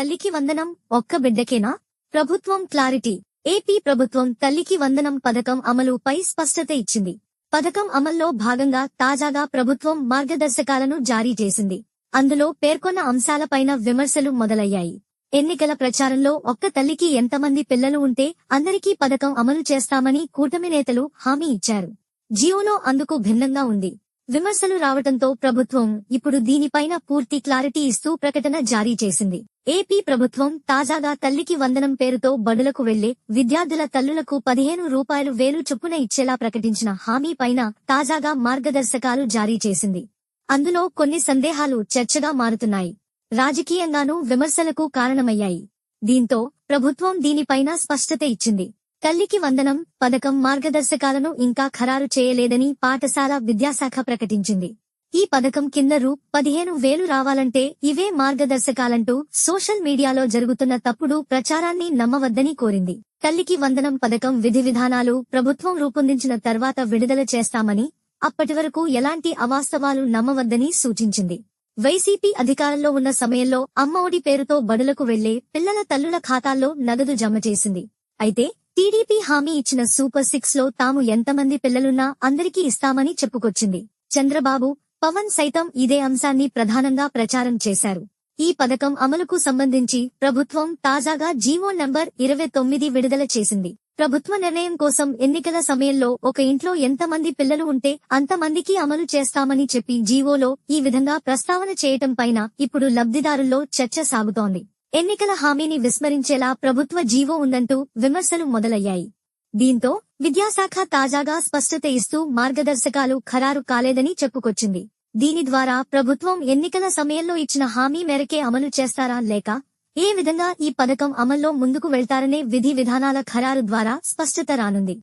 తల్లికి వందనం ఒక్క బిడ్డకేనా? ప్రభుత్వం క్లారిటీ. ఏపీ ప్రభుత్వం తల్లికి వందనం పథకం అమలుపై స్పష్టత ఇచ్చింది. పథకం అమల్లో భాగంగా తాజాగా ప్రభుత్వం మార్గదర్శకాలను జారీ చేసింది. అందులో పేర్కొన్న అంశాలపైన విమర్శలు మొదలయ్యాయి. ఎన్నికల ప్రచారంలో ఒక్క తల్లికి ఎంతమంది పిల్లలు ఉంటే అందరికీ పథకం అమలు చేస్తామని కూటమి నేతలు హామీ ఇచ్చారు. జియోలో అందుకు భిన్నంగా ఉంది. విమర్శలు రావటంతో ప్రభుత్వం ఇప్పుడు దీనిపైన పూర్తి క్లారిటీ ఇస్తూ ప్రకటన జారీ చేసింది. ఏపీ ప్రభుత్వం తాజాగా తల్లికి వందనం పేరుతో బడులకు వెళ్ళే విద్యార్థుల తల్లులకు పదిహేను రూపాయలు వేలు చొప్పున ఇచ్చేలా ప్రకటించిన హామీ పైన తాజాగా మార్గదర్శకాలు జారీ చేసింది. అందులో కొన్ని సందేహాలు చర్చగా మారుతున్నాయి. రాజకీయంగానూ విమర్శలకు కారణమయ్యాయి. దీంతో ప్రభుత్వం దీనిపైన స్పష్టత ఇచ్చింది. తల్లికి వందనం పథకం మార్గదర్శకాలను ఇంకా ఖరారు చేయలేదని పాఠశాల విద్యాశాఖ ప్రకటించింది. ఈ పథకం కింద రూ. పదిహేను వేలు రావాలంటే ఇవే మార్గదర్శకాలంటూ సోషల్ మీడియాలో జరుగుతున్న తప్పుడు ప్రచారాన్ని నమ్మవద్దని కోరింది. తల్లికి వందనం పథకం విధి విధానాలు ప్రభుత్వం రూపొందించిన తర్వాత విడుదల చేస్తామని అప్పటి వరకు ఎలాంటి అవాస్తవాలు నమ్మవద్దని సూచించింది. వైసీపీ అధికారంలో ఉన్న సమయంలో అమ్మఒడి పేరుతో బడులకు వెళ్ళే పిల్లల తల్లుల ఖాతాల్లో నగదు జమ చేసింది. అయితే టీడీపీ హామీ ఇచ్చిన సూపర్ సిక్స్లో తాము ఎంతమంది పిల్లలున్నా అందరికీ ఇస్తామని చెప్పుకొచ్చింది. చంద్రబాబు పవన్ సైతం ఇదే అంశాన్ని ప్రధానంగా ప్రచారం చేశారు. ఈ పథకం అమలుకు సంబంధించి ప్రభుత్వం తాజాగా జీవో నంబర్ ఇరవై తొమ్మిది విడుదల చేసింది. ప్రభుత్వ నిర్ణయం కోసం ఎన్నికల సమయంలో ఒక ఇంట్లో ఎంతమంది పిల్లలు ఉంటే అంతమందికి అమలు చేస్తామని చెప్పి జీవోలో ఈ విధంగా ప్రస్తావన చేయటం పైన ఇప్పుడు లబ్ధిదారుల్లో చర్చ సాగుతోంది. ఎన్నికల హామీని విస్మరించేలా ప్రభుత్వ జీవో ఉందంటూ విమర్శలు మొదలయ్యాయి. దీంతో విద్యాశాఖ తాజాగా స్పష్టత ఇస్తూ మార్గదర్శకాలు ఖరారు కాలేదని చెప్పుకొచ్చింది. దీని ద్వారా ప్రభుత్వం ఎన్నికల సమయంలో ఇచ్చిన హామీ మేరకే అమలు చేస్తారా లేక ఏ విధంగా ఈ పథకం అమల్లో ముందుకు వెళ్తారనే విధి విధానాల ఖరారు ద్వారా స్పష్టత రానుంది.